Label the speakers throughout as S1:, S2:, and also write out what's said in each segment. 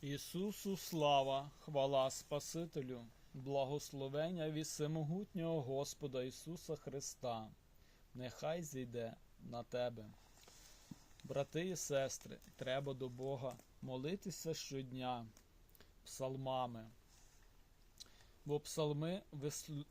S1: Ісусу слава, хвала Спасителю, благословення від всемогутнього Господа Ісуса Христа, нехай зійде на тебе. Брати і сестри, треба до Бога молитися щодня псалмами, бо псалми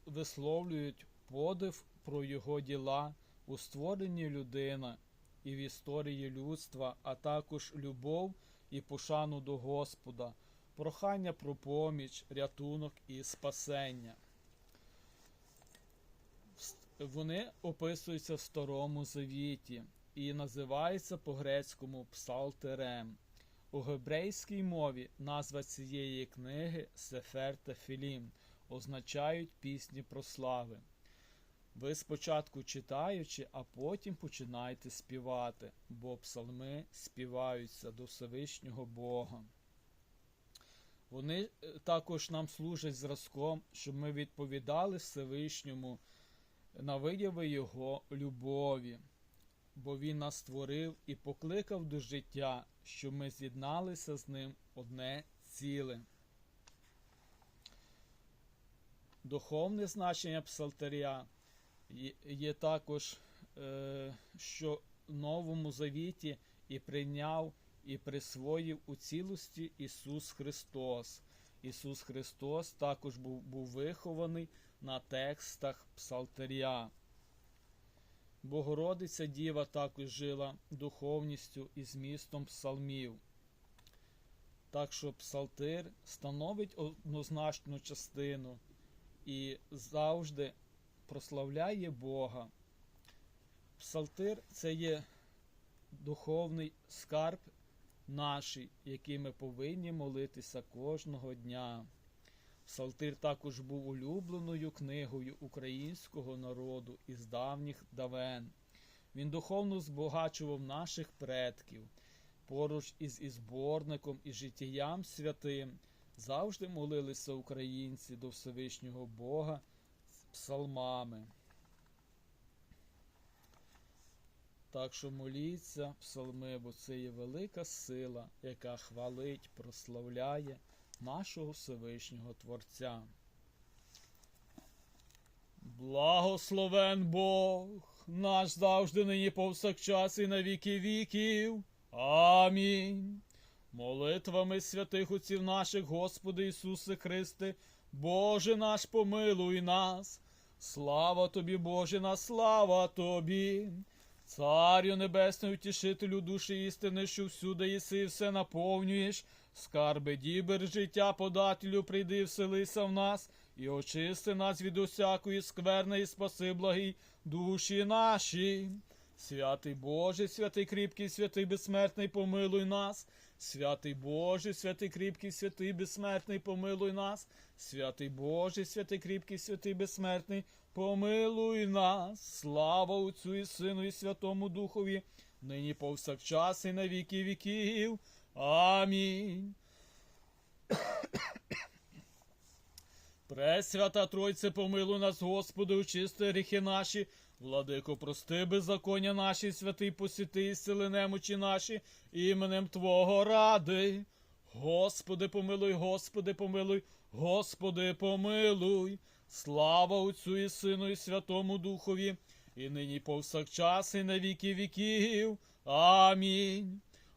S1: висловлюють подив про його діла у створенні людини і в історії людства, а також любов і пошану до Господа, прохання про поміч, рятунок і спасення. Вони описуються в Старому Завіті і називаються по-грецькому псалтерем. У гебрейській мові назва цієї книги Сефер та Філім означають пісні про слави. Ви спочатку читаючи, а потім починайте співати, бо псалми співаються до Всевишнього Бога. Вони е, також нам служать зразком, щоб ми відповідали Всевишньому на вияви Його любові, бо Він нас створив і покликав до життя, щоб ми з'єдналися з ним одне ціле. Духовне значення псалтаря є- також, е, що в Новому Завіті і прийняв, і присвоїв у цілості Ісус Христос. Ісус Христос також був, був вихований на текстах псалтаря. Богородиця Діва також жила духовністю і змістом псалмів. Так що псалтир становить однозначну частину і завжди прославляє Бога. Псалтир це є духовний скарб наш, який ми повинні молитися кожного дня. Псалтир також був улюбленою книгою українського народу із давніх давен. Він духовно збагачував наших предків. Поруч із ізборником і життям святим завжди молилися українці до Всевишнього Бога псалмами. Так що моліться псалми, бо це є велика сила, яка хвалить, прославляє нашого Всевишнього Творця. Благословен Бог, наш завжди нині повсякчас і на віки віків. Амінь. Молитвами святих отців наших, Господи Ісусе Христе, Боже наш, помилуй нас. Слава тобі, Боже, на слава тобі. Царю небесний, утішителю душі істини, що всюди єси все наповнюєш, скарби дібер життя подателю, прийди вселися в нас, і очисти нас від усякої скверни, і спаси благий душі наші. Святий Боже, святий кріпкий, святий безсмертний, помилуй нас. Святий Боже, святий кріпкий, святий безсмертний, помилуй нас. Святий Боже, святий кріпкий, святий безсмертний, помилуй нас. Слава Отцю і Сину, і Святому Духові, нині повсякчас і на віки віків. Амінь. Пресвята Тройце, помилуй нас, Господи, очисти гріхи наші, Владико, прости беззаконня наші, святий посіти, сили немочі наші, іменем Твого ради. Господи, помилуй, Господи, помилуй, Господи, помилуй. Слава Отцю і Сину, і Святому Духові, і нині повсякчас, і на віки віків. Амінь.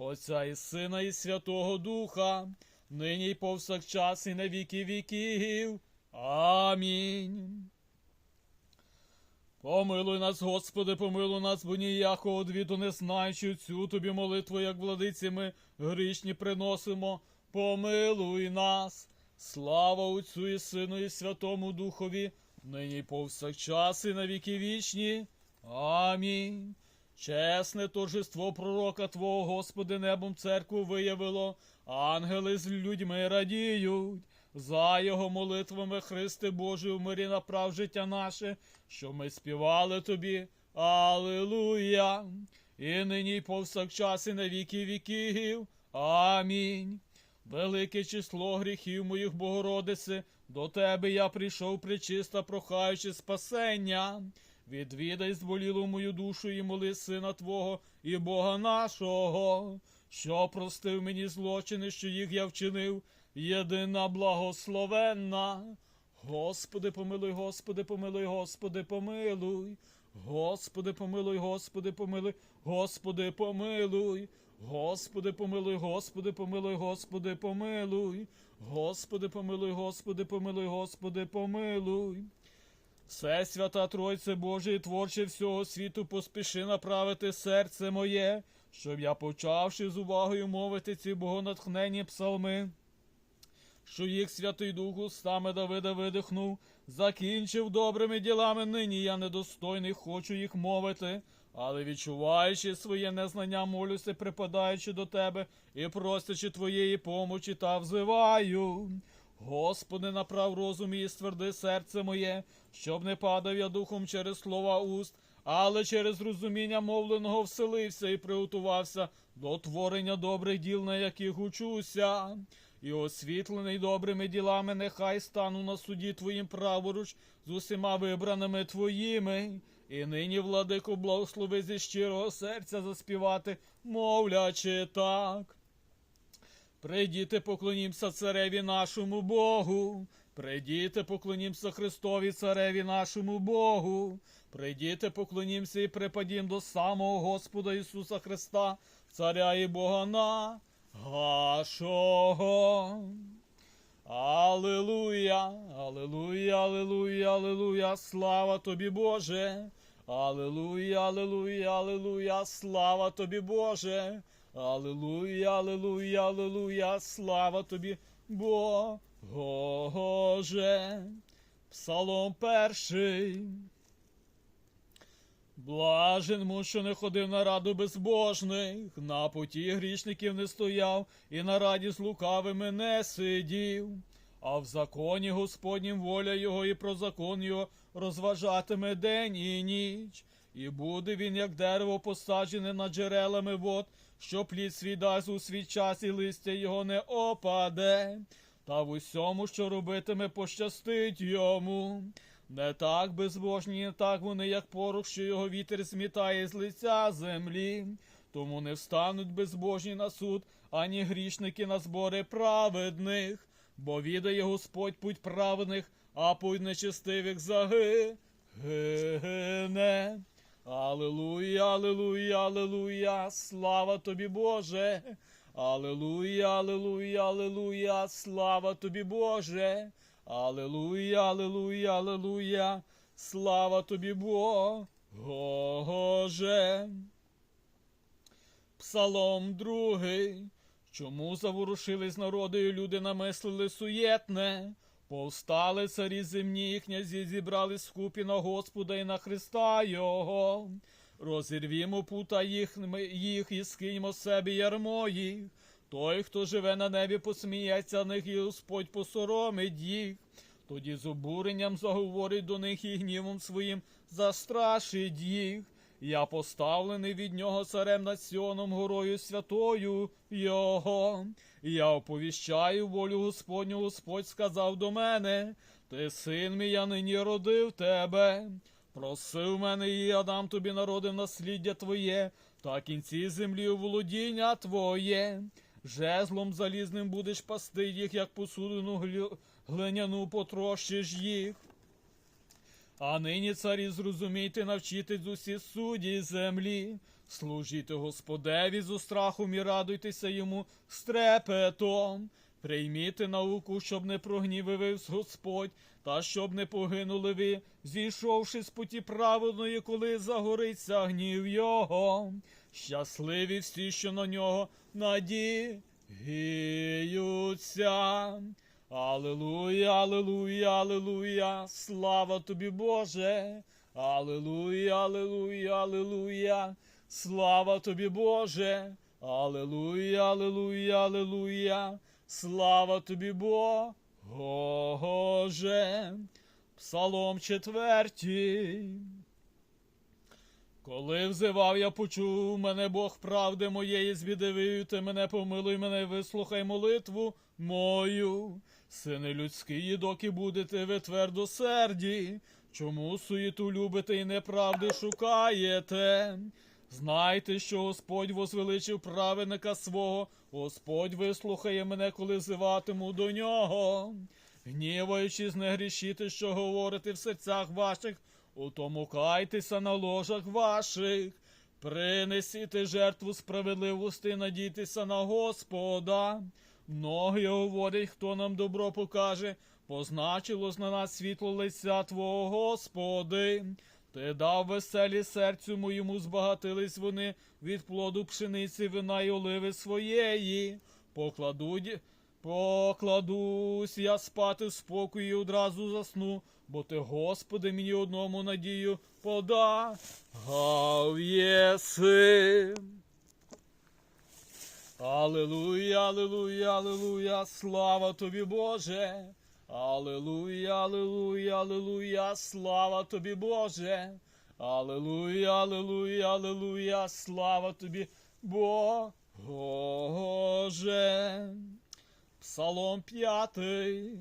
S1: Отця і Сина, і Святого Духа, нині й повсякчас, і на віки віків. Амінь. Помилуй нас, Господи, помилуй нас, бо ніякого одвіду не знаючи цю тобі молитву, як владиці ми грішні приносимо. Помилуй нас. Слава Отцю і Сину, і Святому Духові, нині повсякчас, і на віки вічні. Амінь. Чесне торжество пророка Твого, Господи, небом церкву виявило, ангели з людьми радіють. за його молитвами, Христе Божий, у мирі направ життя наше, що ми співали тобі. Аллилуйя! І нині й повсякчас і на віки віків. Амінь. Велике число гріхів моїх Богородице, до тебе я прийшов причиста, прохаючи спасення. Відвідай зболілу мою душу і моли сина Твого і Бога нашого, що простив мені злочини, що їх я вчинив, єдина благословенна. Господи, помилуй, Господи, помилуй, Господи, помилуй. Господи, помилуй, Господи, помилуй, Господи, помилуй. Господи, помилуй, Господи, помилуй, Господи, помилуй. Господи, помилуй, Господи, помилуй, Господи, помилуй. Все, свята Тройце Боже, творче всього світу, поспіши направити серце моє, щоб я, почавши з увагою мовити ці богонатхненні псалми, що їх Святий Дух устами Давида видихнув, закінчив добрими ділами нині я недостойний, хочу їх мовити, але відчуваючи своє незнання, молюся, припадаючи до тебе і просячи твоєї помочі та взиваю. Господи, направ розум і стверди серце моє, щоб не падав я духом через слова уст, але через розуміння мовленого вселився і приготувався до творення добрих діл, на яких учуся. І освітлений добрими ділами, нехай стану на суді Твоїм праворуч з усіма вибраними Твоїми. І нині, владико, благослови зі щирого серця заспівати, мовлячи так. Прийдіте, поклонімся цареві нашому Богу. Прийдіте, поклонімся Христові цареві нашому Богу. Прийдіте, поклонімся і припадім до самого Господа Ісуса Христа, Царя і Бога нашого. Аллилуйя, аллилуйя, аллилуйя, аллилуйя, слава тобі, Боже. Аллилуйя, аллилуйя, аллилуйя, слава тобі, Боже. Аллилуйя, аллилуйя, аллилуйя, слава тобі, Боже. Псалом перший. Блажен му, що не ходив на раду безбожних, на путі грішників не стояв, і на раді з лукавими не сидів. А в законі Господнім воля його, і про закон його розважатиме день і ніч. І буде він, як дерево, посаджене над джерелами вод, що плід свій дасть у свій час, і листя його не опаде. Та в усьому, що робитиме, пощастить йому. Не так безбожні, не так вони, як порох, що його вітер змітає з лиця землі. Тому не встануть безбожні на суд, ані грішники на збори праведних, бо відає Господь путь праведних, а путь нечестивих загине. Аллилуйя, аллилуйя, аллилуйя, слава тобі, Боже. Аллилуйя, аллилуйя, аллилуйя, слава тобі, Боже. Аллилуйя, аллилуйя, аллилуйя, слава тобі, Боже. Псалом другий. Чому заворушились народи, і люди намислили суєтне? Повстали царі земні, і князі зібрали скупі на Господа і на Христа Його. Розірвімо пута їх, їх і скиньмо себе ярмо їх. Той, хто живе на небі, посміється них, і Господь посоромить їх. Тоді з обуренням заговорить до них і гнівом своїм застрашить їх. Я поставлений від нього царем над Сіоном горою святою Його. Я оповіщаю волю Господню, Господь сказав до мене, ти син мій, я нині родив тебе. Просив мене, і я дам тобі народив насліддя твоє, та кінці землі у володіння твоє. Жезлом залізним будеш пасти їх, як посудину глиняну потрощиш їх. А нині, царі, зрозумійте, навчити усі судді землі. Служіте Господеві з страхом і радуйтеся йому з трепетом. Прийміте науку, щоб не прогнівивився Господь, та щоб не погинули ви, зійшовши з путі праведної, коли загориться гнів його. Щасливі всі, що на нього надіються. Аллилуйя, аллилуйя, аллилуйя, слава тобі, Боже. Аллилуйя, аллилуйя, аллилуйя, слава тобі, Боже. Аллилуйя, аллилуйя, аллилуйя, слава тобі, Боже. Псалом четвертій. Коли взивав, я почув мене Бог правди моєї звідивив, ти мене помилуй мене, вислухай молитву мою. Сини людські, доки будете ви твердосерді, чому суєту любите і неправди шукаєте? Знайте, що Господь возвеличив праведника свого, Господь вислухає мене, коли взиватиму до нього. Гніваючись, не грішіте, що говорите в серцях ваших, тому кайтеся на ложах ваших. Принесіте жертву справедливості, надійтеся на Господа. Многі говорять, хто нам добро покаже, позначилось на нас світло лиця Твого, Господи. Ти дав веселі серцю моєму, збагатились вони від плоду пшениці, вина й оливи своєї. Покладуть, покладусь я спати в спокої одразу засну, бо ти, Господи, мені одному надію подав єси. Аллилуйя, аллилуйя, аллилуйя, слава тобі, Боже. Аллилуйя, аллилуйя, аллилуйя, слава тобі, Боже. Аллилуйя, аллилуйя, аллилуйя, слава тобі, Боже. Псалом п'ятий.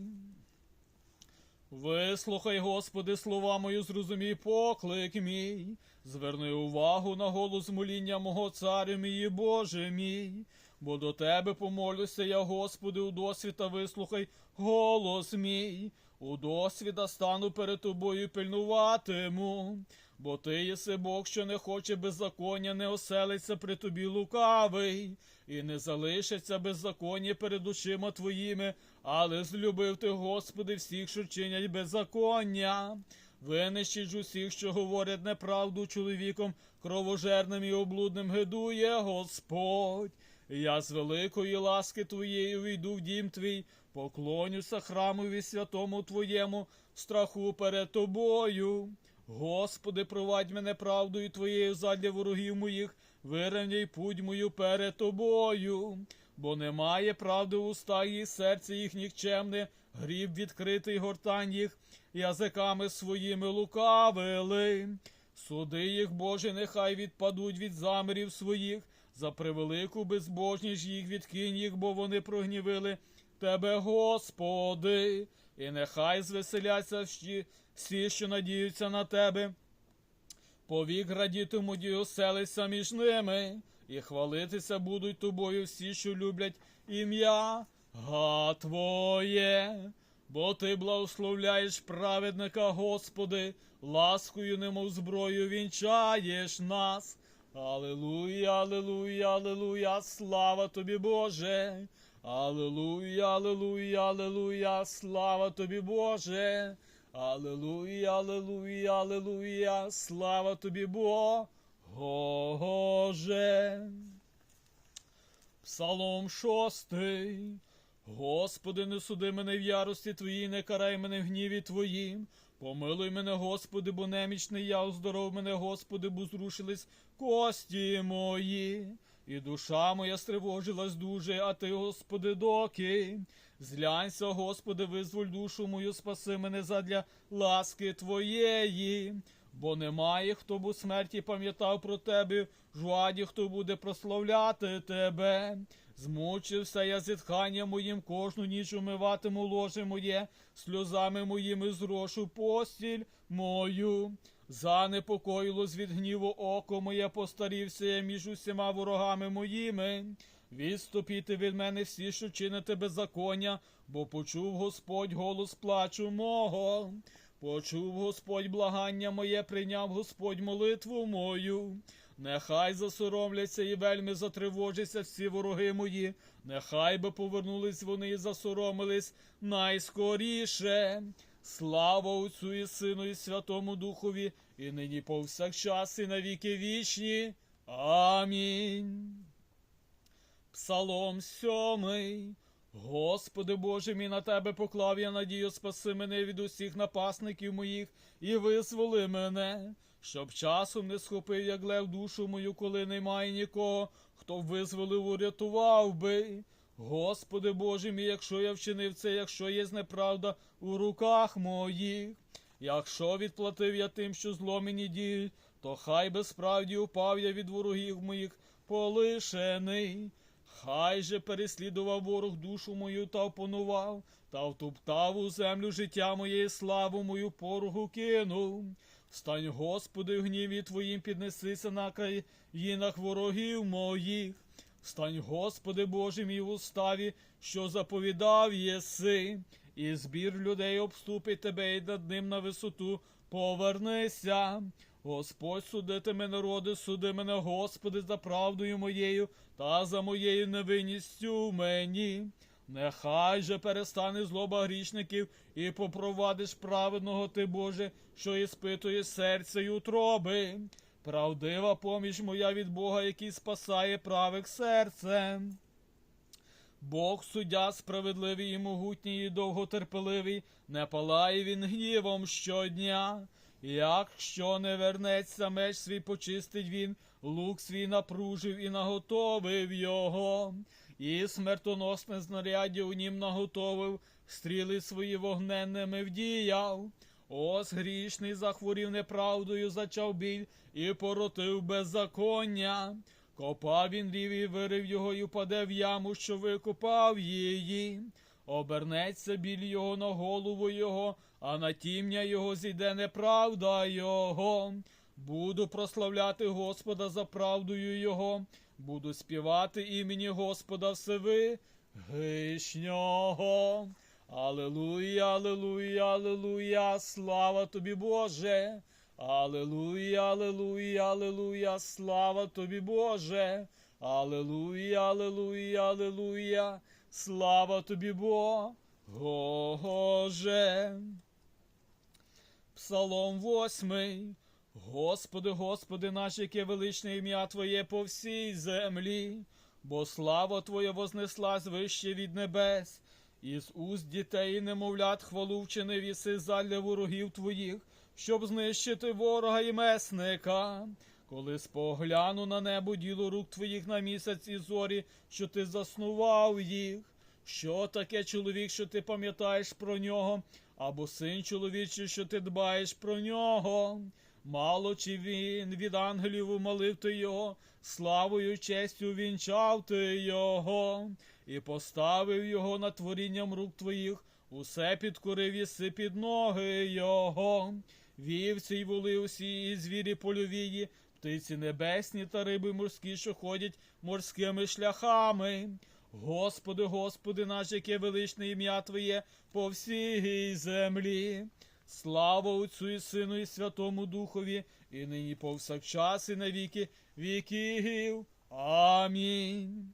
S1: Вислухай, Господи, слова мої, зрозумій поклик мій. Зверни увагу на голос моління мого царю мій, Боже мій. Бо до тебе помолюся я, Господи, у досвіта вислухай голос мій. У досвіда стану перед тобою і пильнуватиму. Бо ти єси Бог, що не хоче беззаконня, не оселиться при тобі лукавий, і не залишиться беззаконня перед очима твоїми, але злюбив ти, Господи, всіх, що чинять беззаконня. Винищить усіх, що говорять неправду чоловіком, кровожерним і облудним гидує Господь. Я з великої ласки твоєї війду в дім твій, поклонюся храмові святому твоєму, страху перед тобою. Господи, провадь мене правдою твоєю задля ворогів моїх, вирівняй путь мою перед тобою, бо немає правди в устах їх, серце їх нікчемне, гріб відкритий гортань їх, язиками своїми лукавили. Суди їх, Боже, нехай відпадуть від замірів своїх, за превелику безбожність їх відкинь їх, бо вони прогнівили Тебе, Господи, і нехай звеселяться всі, всі, що надіються на Тебе. Повік радітимуть і оселися між ними, і хвалитися будуть тобою всі, що люблять ім'я га Твоє. Бо ти благословляєш праведника, Господи, ласкою, немов зброю вінчаєш нас. Аллилуйя, аллилуйя, аллилуйя, слава тобі, Боже. Аллилуйя, аллилуйя, аллилуйя, слава тобі, Боже. Аллилуйя, аллилуйя, аллилуйя, слава тобі, Боже. Псалом шостий. Господи, не суди мене в ярості Твоїй, не карай мене в гніві Твоїм. Помилуй мене, Господи, бо немічний я, оздоров мене, Господи, бо зрушились кості мої. І душа моя стривожилась дуже, а ти, Господи, доки. Зглянься, Господи, визволь душу мою, спаси мене задля ласки Твоєї. Бо немає, хто б у смерті пам'ятав про тебе, жаді, хто буде прославляти тебе. Змучився я зітханням моїм, кожну ніч умиватиму ложе моє, сльозами моїми зрошу постіль мою. Занепокоїлось від гніву око моє, постарівся я між усіма ворогами моїми. Відступіти від мене всі, що чините беззаконня, бо почув Господь голос плачу мого. Почув Господь благання моє, прийняв Господь молитву мою. Нехай засоромляться і вельми затривожаться всі вороги мої, нехай би повернулись вони і засоромились найскоріше. Слава Отцю і Сину, і Святому Духові, і нині повсякчас, і навіки вічні. Амінь. Псалом сьомий. Господи Боже мій, на тебе поклав я надію, спаси мене від усіх напасників моїх і визволи мене, щоб часом не схопив, як лев душу мою, коли немає нікого, хто визволив, урятував би. Господи Боже мій, якщо я вчинив це, якщо є неправда у руках моїх, якщо відплатив я тим, що зло мені діють, то хай би справді упав я від ворогів моїх полишений. Хай же переслідував ворог душу мою та опанував, та втоптав у землю життя моє, і славу мою порогу кинув. Встань, Господи, в гніві Твоїм піднесися на країнах ворогів моїх. Встань, Господи Боже мій в уставі, що заповідав єси, і збір людей обступить тебе, і над ним на висоту повернися. Господь судитиме народи, суди мене, Господи, за правдою моєю та за моєю невинністю мені. Нехай же перестане злоба грішників і попровадиш праведного ти, Боже, що іспитує серце й утроби. Правдива поміч моя від Бога, який спасає правих серцем. Бог суддя справедливий і могутній, і довготерпеливий, не палає він гнівом щодня. Якщо не вернеться меч свій почистить він, лук свій напружив і наготовив його, і смертоносне знаряддя у нім наготовив, стріли свої вогненними вдіяв. Ось грішний захворів неправдою, зачав біль і поротив беззаконня. Копав він рів і вирив його, і впаде в яму, що викопав її. Обернеться біль його на голову його, а на тім'я його зійде неправда його. Буду прославляти Господа за правдою Його, буду співати імені Господа Всевишнього. Алелуя, алелуя, алелуя, слава тобі, Боже. Алелуя, алелуя, алелуя, слава тобі, Боже. Алелуя, алелуя, алелуя, слава тобі, Боже. Псалом восьмий. Господи, Господи наш, яке величне ім'я Твоє по всій землі, бо слава Твоя вознеслась вище від небес, із уст дітей і немовлят хвалу вчинив іси задля ворогів Твоїх, щоб знищити ворога і месника. Коли спогляну на небо діло рук Твоїх на місяць і зорі, що Ти заснував їх. Що таке чоловік, що ти пам'ятаєш про нього, або син чоловічий, що ти дбаєш про нього? Мало чи він від ангелів умолив ти його, славою честю вінчав ти його, і поставив його над творінням рук твоїх, усе підкорив єси під ноги його. Вівці й воли усі, і звірі польовії, птиці небесні та риби морські, що ходять морськими шляхами. Господи, Господи, наш, яке величне ім'я Твоє по всій землі. Слава Отцю і Сину, і Святому Духові, і нині повсякчас, і на віки віків. Амінь.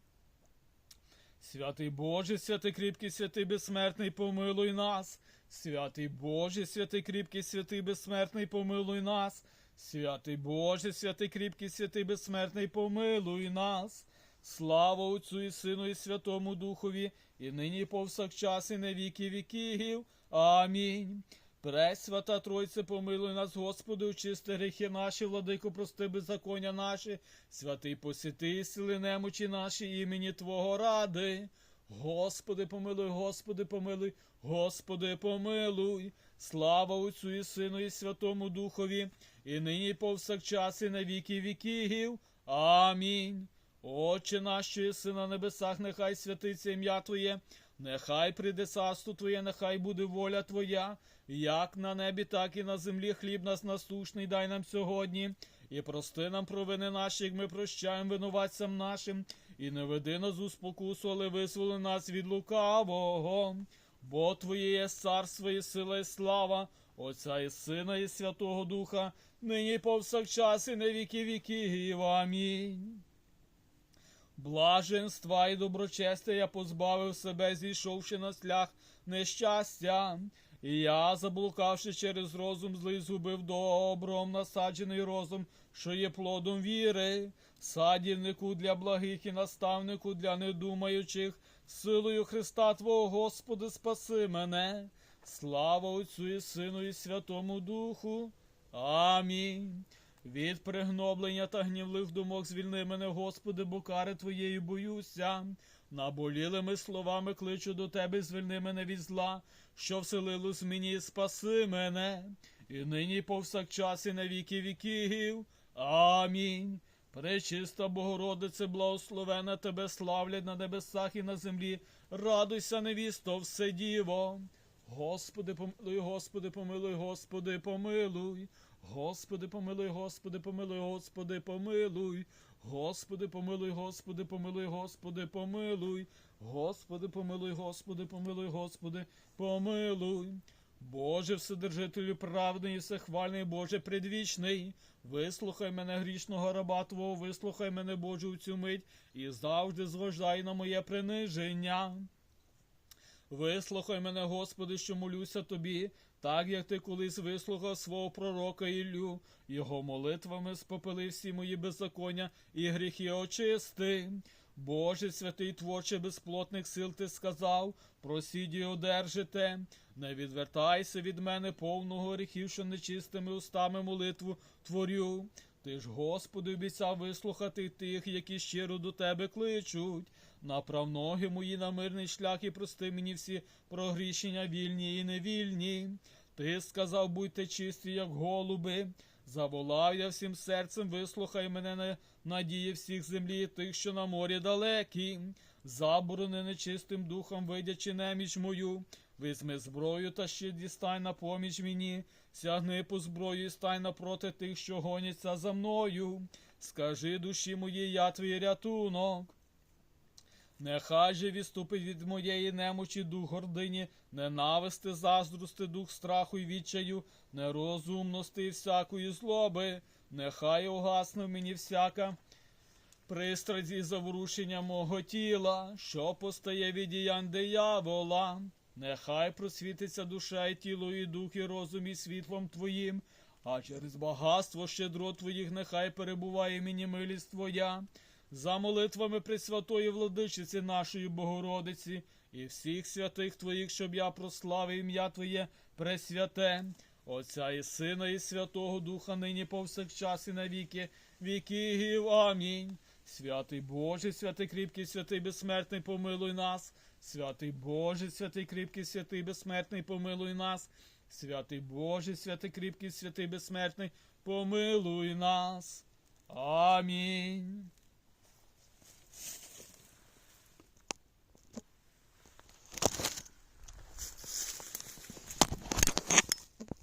S1: Святий Боже, святий кріпкий, святий безсмертний, помилуй нас. Святий Боже, святий кріпкий, святий безсмертний, помилуй нас. Святий Боже, святий кріпкий, святий безсмертний, помилуй нас. Слава Отцю і Сину, і Святому Духові, і нині повсякчас, і на віки віків. Амінь. Пресвята Тройце, помилуй нас, Господи, очисти гріхи наші, владико, прости беззаконня наші, святий посіти, сили немочі наші, імені Твого ради. Господи, помилуй, Господи, помилуй, Господи, помилуй. Слава Отцю і Сину, і Святому Духові, і нині повсякчас, і на віки віків. Амінь. Отче наш, що єси на небесах, нехай святиться ім'я Твоє, нехай прийде царство Твоє, нехай буде воля Твоя, як на небі, так і на землі. Хліб нас насущний дай нам сьогодні, і прости нам провини наші, як ми прощаємо винуватцям нашим, і не веди нас у спокусу, але визволи нас від лукавого. Бо Твоє є царство, і сила, і слава, Отця і Сина, і Святого Духа, нині повсякчас, і на віки віків. Амінь. Блаженства і доброчестя я позбавив себе, зійшовши на шлях нещастя. І я, заблукавши через розум, злий згубив добром насаджений розум, що є плодом віри, садівнику для благих і наставнику для недумаючих, силою Христа Твого Господи, спаси мене. Слава Отцю і Сину, і Святому Духу. Амінь. Від пригноблення та гнівливих думок звільни мене, Господи, бо кари Твоєї боюся. Наболілими словами кличу до тебе, звільни мене від зла, що вселилось мені, спаси мене, і нині повсякчас і на віки віків. Амінь. Пречиста Богородице, благословена тебе славлять на небесах і на землі. Радуйся, невісто, вседіво. Господи, помилуй, Господи, помилуй, Господи, помилуй. Господи, помилуй, Господи, помилуй, Господи, помилуй. Господи, помилуй, Господи, помилуй, Господи, помилуй. Господи, помилуй, Господи, помилуй, Господи, помилуй. Боже, Вседержителю правний і всехвальний, Боже предвічний, вислухай мене грішного раба Твого, вислухай мене, Боже, у цю мить, і завжди зваждай на моє приниження. Вислухай мене, Господи, що молюся тобі, так як ти колись вислухав свого пророка Іллю, його молитвами спопили всі мої беззаконня і гріхи очисти. Боже, святий творче безплотних сил, ти сказав, просіть і одержите. Не відвертайся від мене повного гріхів, що нечистими устами молитву творю. Ти ж, Господи, обіцяв вислухати тих, які щиро до тебе кличуть. Направ ноги мої на мирний шлях і прости мені всі прогрішення вільні і невільні. Ти сказав, будьте чисті, як голуби. Заволав я всім серцем, вислухай мене на надії всіх землі, тих, що на морі далекі. Заборони нечистим духом, видячи неміч мою. Візьми зброю та ще дістань на поміч мені, сягни по зброю і стань напроти тих, що гоняться за мною. Скажи душі моїй, я твій рятунок. Нехай же відступить від моєї немочі дух гордині, ненависти, заздрости, дух страху й відчаю, нерозумності і всякої злоби. Нехай угасне в мені всяка пристрасть і заворушення мого тіла, що постає від діянь диявола. Нехай просвітиться душа і тіло, і дух, і розум, і світлом Твоїм, а через багатство щедро Твоїх нехай перебуває мені милість Твоя. За молитвами Пресвятої владичиці нашої Богородиці і всіх святих Твоїх, щоб я прославив ім'я Твоє пресвяте, Отця і Сина, і Святого Духа, нині повсякчас і на віки віків. Амінь. Святий Боже, святий кріпкий, святий безсмертний, помилуй нас. Святий Боже, святий кріпкий, святий безсмертний, помилуй нас. Святий Боже, святий кріпкий, святий безсмертний, помилуй нас. Амінь.